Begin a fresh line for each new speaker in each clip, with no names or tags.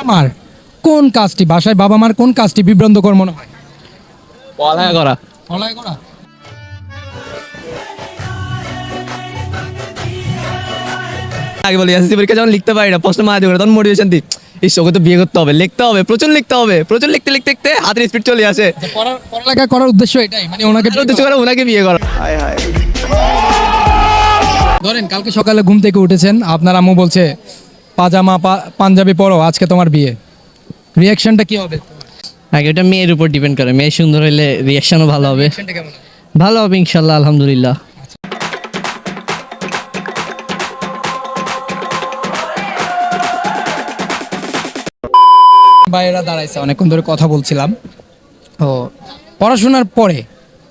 বাবা মার কোন কাজটি? বাসায় বাবা মার কোন কাজটি বিভ্রান্তকর মনে হয়?
পড়ালেখা করা।
পড়ালেখা করা।
আগে বলি এসএসসি পরীক্ষা যখন লিখতে পারি না প্রশ্ন মাঝে করে তখন মোটিভেশন দিই। এই ওকে তো বিয়ে করতে হবে লিখতে হবে প্রচুর লিখতে হবে প্রচুর লিখতে লিখতে লিখতে হাতের স্পিড চলে আসে।
পড়ালেখা করার উদ্দেশ্য এটাই মানে ওনাকে
উদ্দেশ্য করে ওনাকে বিয়ে করা।
ধরেন কালকে সকালে ঘুম থেকে উঠেছেন আপনার আম্মু বলছে পাজামা পাঞ্জাবি পরো আজকে তোমার বিয়ে। রিয়াকশনটা কি হবে?
আগে ওটা মেয়ের উপর ডিপেন্ড করে মেয়ে সুন্দর হইলে রিয়াকশনও ভালো হবে? ভালো হবে ইনশাল্লাহ আলহামদুলিল্লাহ।
ভাইয়েরা দাঁড়াইছে অনেকক্ষণ ধরে কথা বলছিলাম। ও পড়াশোনার পরে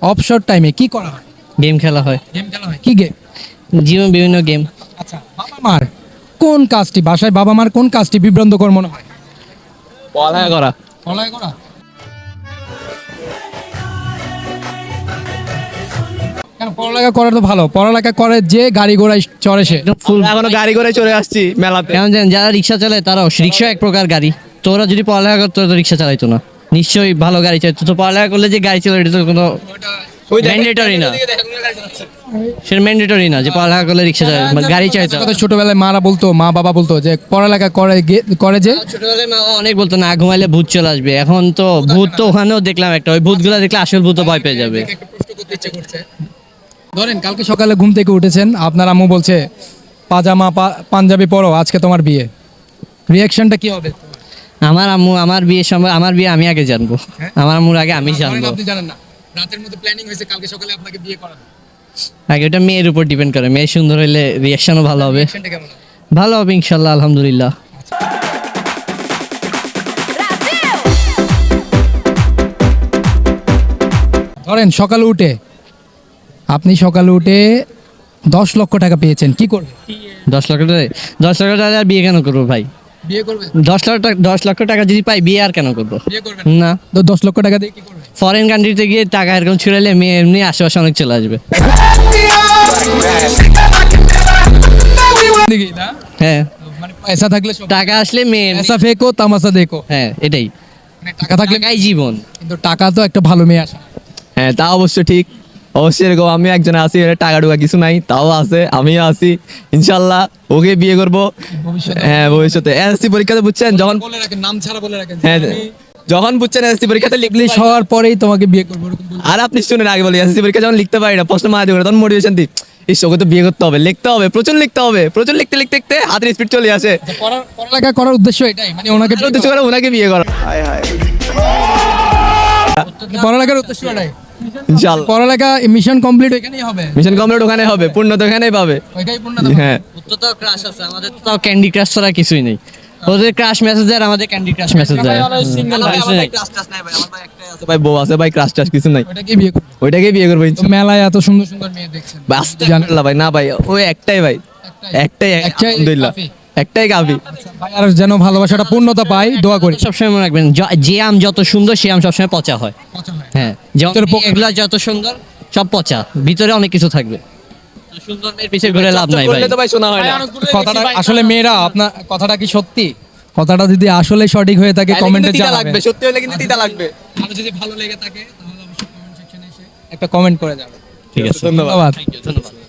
অবসর টাইমে কি করা হয়?
গেম খেলা হয়।
গেম খেলা হয়? কি গেম
জীবন বিভিন্ন গেম
আচ্ছা বাবা মার কোন কাজটি বাসায় বাবা মার কোন কাজটি বিভ্রান্তকর মনে হয়?
পড়ালেখা করা।
পড়ালেখা করা? কেন পড়ালেখা করা তো ভালো। পড়ালেখা করে যে গাড়ি ঘোড়ায় চড়ে সে।
এখনও গাড়ি করে চলে আসছি মেলাতে।
কেমন জানেন যারা রিক্সা চালায় তারাও রিক্সা এক প্রকার গাড়ি। তোরা যদি পড়ালেখা করতো তো রিক্সা চালাইতো না। নিশ্চয়ই ভালো গাড়ি চাইতো তো পড়ালেখা করলে যে গাড়ি চালায় এটা তো কোনো ম্যান্ডেটরি না। সেটা ম্যান্ডেটরি না যে পড়ালেখা করলে রিক্সা মানে গাড়ি চাইতো
কথা ছোটবেলায় মারা বলতো মা বাবা বলতো যে পড়ালেখা করে করে যে?
ছোটবেলায় মা অনেক বলতো না ঘুমাইলে ভূত চলে আসবে। এখন তো ভূত তো ওখানেও দেখলাম একটা ওই ভূতগুলো দেখলে আসল ভূত ভয় পেয়ে যাবে।
ধরেন কালকে সকালে ঘুম থেকে উঠেছেন আপনার আম্মু বলছে পাজামা পাঞ্জাবি পরো আজকে তোমার বিয়ে। রিয়াকশনটা কি হবে?
আমার আম্মু আমার বিয়ে সম্ভব আমার বিয়ে আমি আগে জানব। আমার আম্মুর আগে আমি জানব।
আপনি জানেন না। রাতের মধ্যে প্ল্যানিং হয়েছে কালকে সকালে আপনাকে বিয়ে করানো
আগে ওটা মেয়ের উপর ডিপেন্ড করে মেয়ে সুন্দর হইলে রিয়াকশনও ভালো হবে।
হবে?
ভালো হবে ইনশাল্লাহ আলহামদুলিল্লাহ।
ধরেন সকালে উঠে আপনি সকালে উঠে দশ লক্ষ টাকা পেয়েছেন কি করবেন?
দশ লক্ষ টাকা দশ লক্ষ টাকা আর বিয়ে কেন করব ভাই?
বিয়ে করবেন
দশ লক্ষ টাকা দশ লক্ষ টাকা যদি পাই বিয়ে আর কেন করব?
বিয়ে
না।
তো দশ লক্ষ টাকা দিয়ে কি করবেন
ফরেন কান্ট্রিতে গিয়ে টাকা এরকম ছুড়ালে মেয়ে এমনি আশেপাশে অনেক চলে আসবে।
দেখি না?
হ্যাঁ।
মানে পয়সা থাকলে সব
টাকা আসলে মেয়ে এমনি-
ফেকো তামাশা দেখো।
হ্যাঁ এটাই।
মানে টাকা থাকলে
টাকাই জীবন।
কিন্তু টাকা তো একটা ভালো মেয়ে আসে।
হ্যাঁ তা অবশ্য ঠিক। অবশ্যই এরকম আমি একজন আছি এর টাকা টুকা কিছু নাই তাও আছে আমিও আছি ইনশাল্লাহ ওকে বিয়ে করব। হ্যাঁ ভবিষ্যতে। এসএসসি পরীক্ষাতে বুঝছেন যখন
বলে রাখেন নাম ছাড়া বলে রাখেন।
হ্যাঁ যখন বুঝছেন এসএসসি পরীক্ষাতে লিখলি
হওয়ার পরেই তোমাকে বিয়ে করব।
আর আপনি শুনেন আগে বলি এসএসসি পরীক্ষা যখন লিখতে পারি না প্রশ্ন মাঝে করে তখন মোটিভেশন দিই। এই ওকে তো বিয়ে করতে হবে লিখতে হবে প্রচুর লিখতে হবে প্রচুর লিখতে লিখতে লিখতে হাতের স্পিড চলে আসে।
পড়া- পড়ালেখা করার উদ্দেশ্য এটাই মানে ওনাকে
উদ্দেশ্য করে ওনাকে বিয়ে করা।
পড়ালেখার উদ্দেশ্য এটাই। পড়ালেখা মিশন কমপ্লিট এখানেই হবে?
মিশন কমপ্লিট ওখানে হবে পূর্ণ তো এখানেই পাবে।
ওইটাই পূর্ণ
হ্যাঁ।
তো তাও ক্রাশ আছে আমাদের তো তাও ক্যান্ডি ক্রাশ ছাড়া কিছুই নেই। ওদের ক্রাশ মেসেজ দেয় আমাদের ক্যান্ডি ক্রাশ মেসেজ দেয় কিছু নেই।
ভাই বউ আছে ভাই ক্রাশ টাশ কিছু নাই।
ওইটাকে বিয়ে করবে।
ওইটাকে বিয়ে করব।
মেলায় এত সুন্দর সুন্দর মেয়ে দেখছেন।
জানাল্লাহ ভাই না ভাই ওই একটাই ভাই। একটাই।
একটাই
আলহামদুলিল্লাহ। একটাই কাফি।
ভাই আর যেন ভালোবাসাটা পূর্ণতা পাই দোয়া করি।
সবসময় মনে রাখবেন যে আম যত সুন্দর সে আম সবসময় পচা হয়। হ্যাঁ যেমন এগুলা যত সুন্দর সব পচা। ভিতরে অনেক কিছু থাকবে। সুন্দর মেয়ের পিছিয়ে ঘুরে লাভ নাই ভাই।
ভাই শোনা হয় না।
কথাটা আসলে মেয়েরা আপনার কথাটা কি সত্যি? কথাটা যদি আসলে সঠিক হয়ে থাকে কমেন্টে জানাবেন।
লাগবে সত্যি হলে কিন্তু তিতা লাগবে।
আর যদি ভালো লেগে থাকে তাহলে অবশ্যই কমেন্ট সেকশনে এসে একটা কমেন্ট করে যাবেন।
ঠিক আছে।
ধন্যবাদ।
ধন্যবাদ।